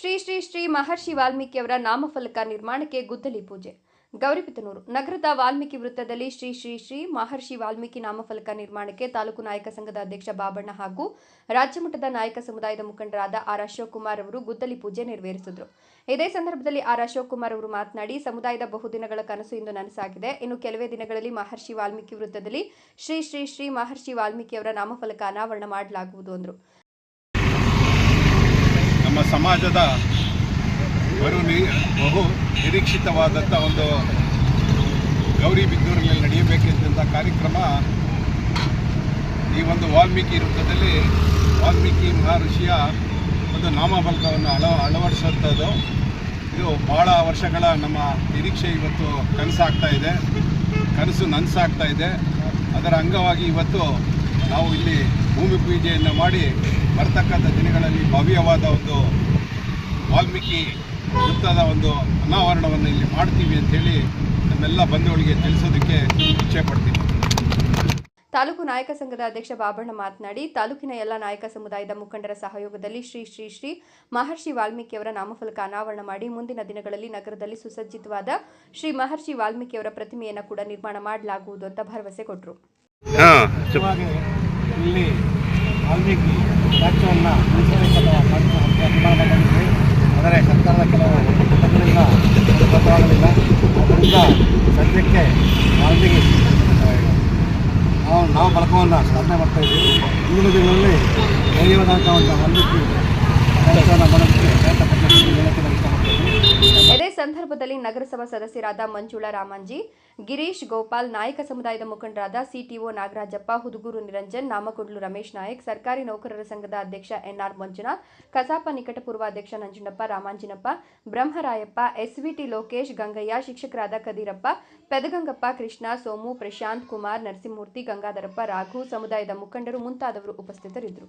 ಶ್ರೀ ಶ್ರೀ ಶ್ರೀ ಮಹರ್ಷಿ ವಾಲ್ಮೀಕಿಯವರ ನಾಮಫಲಕ ನಿರ್ಮಾಣಕ್ಕೆ ಗುದ್ದಲಿ ಪೂಜೆ. ಗೌರಿಪಿತನೂರು ನಗರದ ವಾಲ್ಮೀಕಿ ವೃತ್ತದಲ್ಲಿ ಶ್ರೀ ಶ್ರೀ ಶ್ರೀ ಮಹರ್ಷಿ ವಾಲ್ಮೀಕಿ ನಾಮಫಲಕ ನಿರ್ಮಾಣಕ್ಕೆ ತಾಲೂಕು ನಾಯಕ ಸಂಘದ ಅಧ್ಯಕ್ಷ ಬಾಬಣ್ಣ ಹಾಗೂ ರಾಜ್ಯ ಮಟ್ಟದ ನಾಯಕ ಸಮುದಾಯದ ಮುಖಂಡರಾದ ಆರ್ ಅಶೋಕ್ ಕುಮಾರ್ ಅವರು ಗುದ್ದಲಿ ಪೂಜೆ ನೆರವೇರಿಸಿದರು. ಇದೇ ಸಂದರ್ಭದಲ್ಲಿ ಆರ್ ಅಶೋಕ್ ಕುಮಾರ್ ಅವರು ಮಾತನಾಡಿ, ಸಮುದಾಯದ ಬಹುದಿನಗಳ ಕನಸು ಇಂದು ನನಸಾಗಿದೆ. ಇನ್ನು ಕೆಲವೇ ದಿನಗಳಲ್ಲಿ ಮಹರ್ಷಿ ವಾಲ್ಮೀಕಿ ವೃತ್ತದಲ್ಲಿ ಶ್ರೀ ಶ್ರೀ ಶ್ರೀ ಮಹರ್ಷಿ ವಾಲ್ಮೀಕಿಯವರ ನಾಮಫಲಕ ಅನಾವರಣ ಮಾಡಲಾಗುವುದು ಎಂದರು ಸಮಾಜದ ನಿ, ಬಹು ನಿರೀಕ್ಷಿತವಾದಂಥ ಒಂದು ಗೌರಿ ಬಿದ್ದೂರಿನಲ್ಲಿ ನಡೆಯಬೇಕಿದ್ದಂಥ ಕಾರ್ಯಕ್ರಮ ಈ ಒಂದು ವಾಲ್ಮೀಕಿ ವೃತ್ತದಲ್ಲಿ ವಾಲ್ಮೀಕಿ ಮಹರ್ಷಿಯ ಒಂದು ನಾಮಫಲಕವನ್ನು ಅಳ ಅಳವಡಿಸುವಂಥದ್ದು ಇದು ಬಹಳ ವರ್ಷಗಳ ನಮ್ಮ ನಿರೀಕ್ಷೆ ಇವತ್ತು ಕನಸಾಗ್ತಾ ಇದೆ. ಕನಸು ನನಸಾಗ್ತಾ ಇದೆ. ಅದರ ಅಂಗವಾಗಿ ಇವತ್ತು ನಾವು ಇಲ್ಲಿ ಭೂಮಿ ಪೂಜೆಯನ್ನು ಮಾಡಿ ಬರ್ತಕ್ಕಂಥ ದಿನಗಳಲ್ಲಿ ಭವ್ಯವಾದ ಒಂದು ವಾಲ್ಮೀಕಿ ವೃತ್ತದ ಒಂದು ಅನಾವರಣವನ್ನು ಇಲ್ಲಿ ಮಾಡ್ತೀವಿ ಅಂತೇಳಿ ನಮ್ಮೆಲ್ಲ ಬಂಧುಗಳಿಗೆ ತಿಳಿಸೋದಕ್ಕೆ ಇಚ್ಛೆ ಪಡ್ತೀನಿ ತಾಲೂಕು ನಾಯಕ ಸಂಘದ ಅಧ್ಯಕ್ಷ ಬಾಬಣ್ಣ ಮಾತನಾಡಿ ತಾಲೂಕಿನ ಎಲ್ಲ ನಾಯಕ ಸಮುದಾಯದ ಮುಖಂಡರ ಸಹಯೋಗದಲ್ಲಿ ಶ್ರೀ ಶ್ರೀ ಶ್ರೀ ಮಹರ್ಷಿ ವಾಲ್ಮೀಕಿಯವರ ನಾಮಫಲಕ ಅನಾವರಣ ಮಾಡಿ ಮುಂದಿನ ದಿನಗಳಲ್ಲಿ ನಗರದಲ್ಲಿ ಸುಸಜ್ಜಿತವಾದ ಶ್ರೀ ಮಹರ್ಷಿ ವಾಲ್ಮೀಕಿಯವರ ಪ್ರತಿಮೆಯನ್ನು ಕೂಡ ನಿರ್ಮಾಣ ಮಾಡಲಾಗುವುದು ಅಂತ ಭರವಸೆ ಕೊಟ್ಟರು ಇಲ್ಲಿ ವಾಲ್ಮೀಕಿ ರಾಜ್ಯವನ್ನು ನಿರ್ಮಾಣ ಮಾಡಿದೆ ಆದರೆ ಸರ್ಕಾರದ ಕೆಲವು ಅದು ಬದಲಾಗಲಿಲ್ಲ ಅದರಿಂದ ಸದ್ಯಕ್ಕೆ ವಾಲ್ಮೀಕಿ ನಾವು ನಾವು ಬಳಕವನ್ನು ಸಾಧನೆ ಮಾಡ್ತಾ ಇದ್ದೀವಿ. ಮುಂದಿನ ದಿನಗಳಲ್ಲಿ ಧೈರ್ಯವಾದಂಥ ಒಂದು ವಾಲ್ಮೀಕಿ ಸಂದರ್ಭದಲ್ಲಿ ನಗರಸಭಾ ಸದಸ್ಯರಾದ ಮಂಜುಳಾ ರಾಮಾಂಜಿ, ಗಿರೀಶ್ ಗೋಪಾಲ್, ನಾಯಕ ಸಮುದಾಯದ ಮುಖಂಡರಾದ ಸಿಟಿಒ ನಾಗರಾಜಪ್ಪ, ಹುದುಗೂರು ನಿರಂಜನ್, ನಾಮಕೊಂಡ್ಲು ರಮೇಶ್ ನಾಯಕ್, ಸರ್ಕಾರಿ ನೌಕರರ ಸಂಘದ ಅಧ್ಯಕ್ಷ ಎನ್ಆರ್ ಮಂಜುನಾಥ್, ಕಸಾಪ ನಿಕಟಪೂರ್ವ ಅಧ್ಯಕ್ಷ ನಂಜುಂಡಪ್ಪ ರಾಮಾಂಜಿನಪ್ಪ, ಬ್ರಹ್ಮರಾಯಪ್ಪ, ಎಸ್ವಿಟಿ ಲೋಕೇಶ್, ಗಂಗಯ್ಯ, ಶಿಕ್ಷಕರಾದ ಕದೀರಪ್ಪ, ಪೆದಗಂಗಪ್ಪ, ಕೃಷ್ಣ, ಸೋಮು, ಪ್ರಶಾಂತ್ ಕುಮಾರ್, ನರಸಿಂಹಮೂರ್ತಿ, ಗಂಗಾಧರಪ್ಪ, ರಾಘು, ಸಮುದಾಯದ ಮುಖಂಡರು ಮುಂತಾದವರು ಉಪಸ್ಥಿತರಿದ್ದರು.